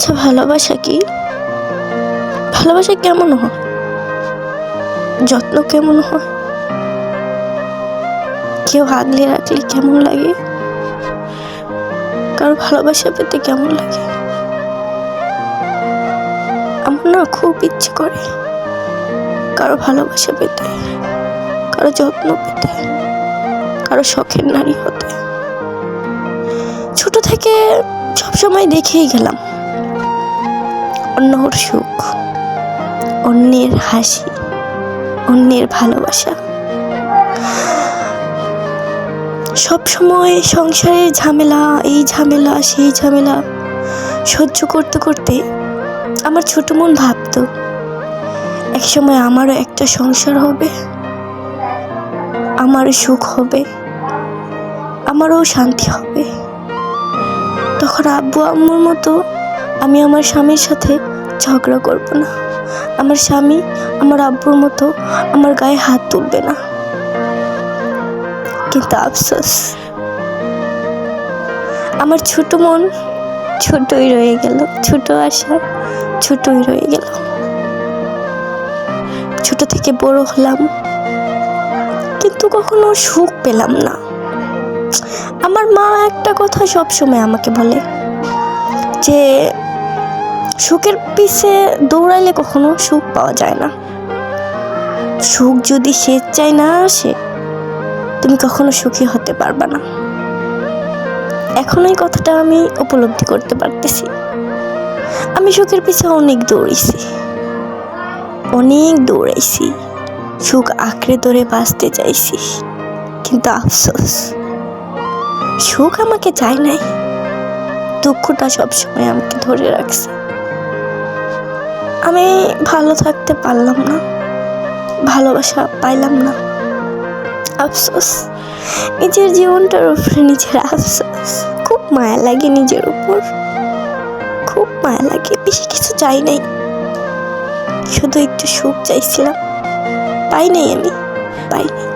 আচ্ছা ভালোবাসা কি? ভালোবাসা কেমন হয়? যত্ন কেমন হয়? কেউ আগলে রাখলে কেমন লাগে? কারও ভালোবাসা পেতে কেমন লাগে? আমার না খুব ইচ্ছে করে কারও ভালোবাসা পেতে, কারও যত্ন পেতে, কারও শখের নারী হতে। ছোট থেকে সবসময় দেখেই গেলাম। অন্যর সুখ, অন্যের হাসি, অন্যের ভালোবাসা। সব সময় সংসারের ঝামেলা, এই ঝামেলা, সেই ঝামেলা সহ্য করতে করতে আমার ছোট মন ভাবতো, একসময় আমারও একটা সংসার হবে, আমারও সুখ হবে, আমারও শান্তি হবে। তখন আব্বু আম্মুর মতো আমি আমার স্বামীর সাথে ঝগড়া করব না। আমার স্বামী, আমার আব্বুর মতো আমার গায়ে হাত তুলবে না। কিন্তু আফসোস, আমার ছোট মন ছোটই রয়ে গেল। ছোট আশা ছোটই রয়ে গেল। ছোট থেকে বড় হলাম, কিন্তু কখনো সুখ পেলাম না। আমার মা একটা কথা সব সময় আমাকে বলে, যে সুখের পিছে দৌড়াইলে কখনো সুখ পাওয়া যায় না। সুখ যদি স্বেচ্ছায় না আসে, তুমি কখনো সুখী হতে পারবে না। এখন এই কথাটা আমি উপলব্ধি করতে পারতেছি। আমি সুখের পিছে অনেক দৌড়েছি অনেক দৌড়াইছি। সুখ আঁকড়ে ধরে বাঁচতে চাইছি। কিন্তু আফসোস, সুখ আমাকে চায় নাই। দুঃখটা সবসময় আমাকে ধরে রাখছে। আমি ভালো থাকতে পারলাম না। ভালোবাসা পাইলাম না। আফসোস। নিজের জীবনটার উপরে নিজের আফসোস। খুব মায়া লাগে নিজের উপর। খুব মায়া লাগে। বেশি কিছু চাই নাই। শুধু একটু সুখ চাইছিলাম। পাই নাই আমি। পাই নাই।